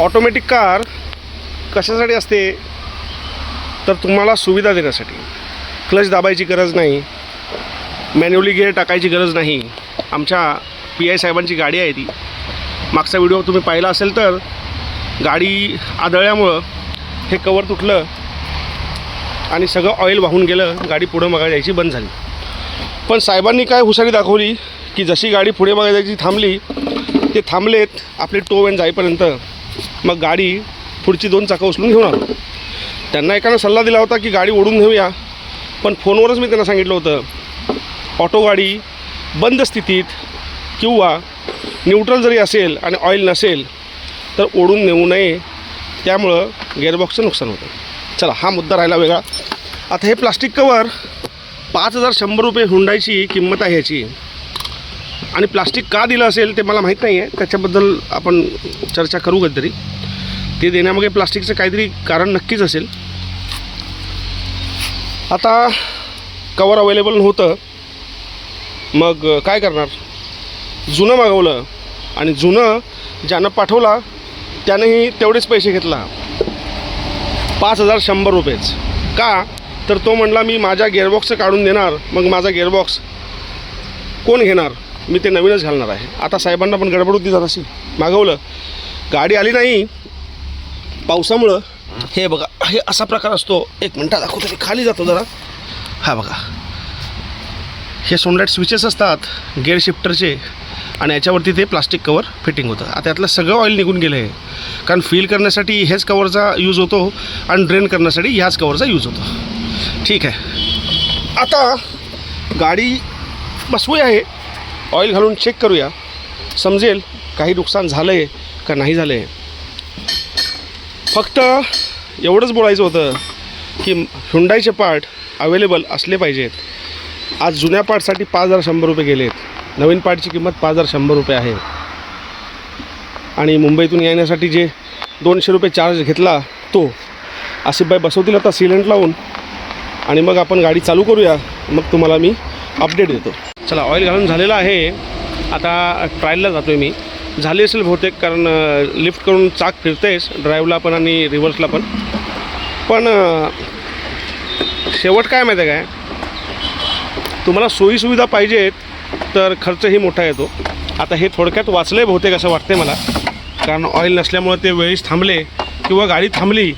Automatic car कशासाठी असते? तर तुम्हाला सुविधा देण्यासाठी. क्लच दाबायची गरज नाही. मॅन्युअली गिअर टाकायची गरज नाही. आमच्या पी आय साहेबांची गाडी आहे ती. मागचा व्हिडिओ तुम्ही पाहिला असेल तर गाडी आदळल्यामुळं हे कवर तुटलं आणि सगळं ऑइल वाहून गेलं गाडी पुढं मागा जायची बंद झाली. पण साहेबांनी काय हुशारी दाखवली की जशी गाडी पुढे मागे जायची थांबली ते थांबलेत आपले टो वॅन जाईपर्यंत. मग गाडी पुढची दोन चाकं उचलून घेऊन आलो. त्यांना एकानं सल्ला दिला होता की गाडी ओढून घेऊया पण फोनवरच मी त्यांना सांगितलं होतं ऑटो गाडी बंद स्थितीत किंवा न्यूट्रल जरी असेल आणि ऑइल नसेल तर ओढून नेऊ नये त्यामुळं गेअरबॉक्सचं नुकसान होतं. चला हा मुद्दा राहिला वेगळा. आता हे प्लास्टिक कवर पाच हजार शंभर रुपये हुंडायची किंमत आहे ह्याची. आणि प्लास्टिक का दिलं असेल ते मला माहीत नाही आहे त्याच्याबद्दल आपण चर्चा करू कधीतरी ते देण्यामागे प्लास्टिकचं काहीतरी कारण नक्कीच असेल. आता कवर अवेलेबल नव्हतं. मग काय करणार? जुनं मागवलं आणि जुनं ज्यानं पाठवला त्यानंही तेवढेच पैसे घेतला. पाच हजार शंभर रुपयेच. का? तर तो म्हणला मी माझ्या गेअरबॉक्सचं काढून देणार. मग माझा गेअरबॉक्स कोण घेणार? मी ते नवीनच घालणार आहे. आता साहेबांना पण गडबड होती जराशी मागवलं. गाडी आली नाही. पावसामुळं हे बघा हे असा प्रकार असतो. एक मिनटा दाखवतो मी खाली जातो जरा. हा बघा. हे सोनलाईट स्विचेस असतात गेअर शिफ्टरचे आणि याच्यावरती ते प्लास्टिक कवर फिटिंग होतं. आता यातलं सगळं ऑइल निघून गेलं आहे. कारण फील करण्यासाठी हेच कवरचा यूज होतो आणि ड्रेन करण्यासाठी ह्याच कवरचा यूज होतो. ठीक आहे. आता गाडी बसवूया आहे ऑइल घालून चेक करूया. समजेल काही नुकसान झालं आहे का नाही झालं आहे फक्त एवढंच बोलायचं होतं की हुंडाईचे पार्ट अवेलेबल असले पाहिजेत. आज जुन्या पार्टसाठी पाच हजार शंभर रुपये गेलेत. नवीन पार्टची किंमत पाच हजार शंभर रुपये आहे. आणि मुंबईतून येण्यासाठी जे दोनशे रुपये चार्ज घेतला तो आसिफबाई बसवतील आता सिलेंट लावून. आणि मग आपण गाडी चालू करूया. मग तुम्हाला मी अपडेट देतो. चला ऑइल घालून झालेलं आहे. आता ट्रायलला जातो आहे मी. झाली असेल बहुतेक कारण लिफ्ट करून चाक फिरतेच ड्राईव्हला पण आणि रिव्हर्सला पण. पण शेवट काय माहिती आहे काय? तुम्हाला सोयीसुविधा पाहिजेत तर खर्चही मोठा येतो. आता हे थोडक्यात वाचलं आहे बहुतेक असं वाटते मला. कारण ऑइल नसल्यामुळं ते वेळीच थांबले किंवा गाडी थांबली.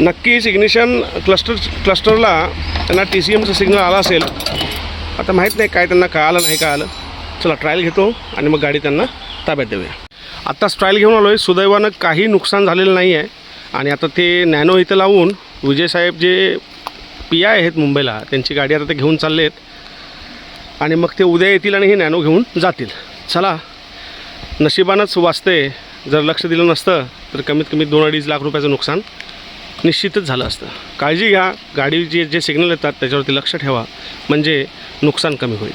नक्कीच इग्निशन क्लस्टर क्लस्टरला त्यांना टी सी एमचा सिग्नल आला असेल. आता माहीत नाही काय त्यांना कळालं नाही कळालं. चला ट्रायल घेतो आणि मग गाडी त्यांना ताब्यात देऊया. आत्ताच ट्रायल घेऊन आलो आहे सुदैवानं काही नुकसान झालेलं नाही आहे आणि आता ते नॅनो इथं लावून विजयसाहेब जे पी आय आहेत मुंबईला त्यांची गाडी आता ते घेऊन चालले आहेत आणि मग ते उद्या येतील आणि हे नॅनो घेऊन जातील. चला नशिबानंच वाचते जर लक्ष दिलं नसतं तर कमीत कमी दोन अडीच लाख रुपयाचं नुकसान. निश्चितच झालं असतं. काळजी घ्या. गाडीचे जे सिग्नल येतात त्याच्यावरती लक्ष ठेवा. म्हणजे नुकसान कमी होईल.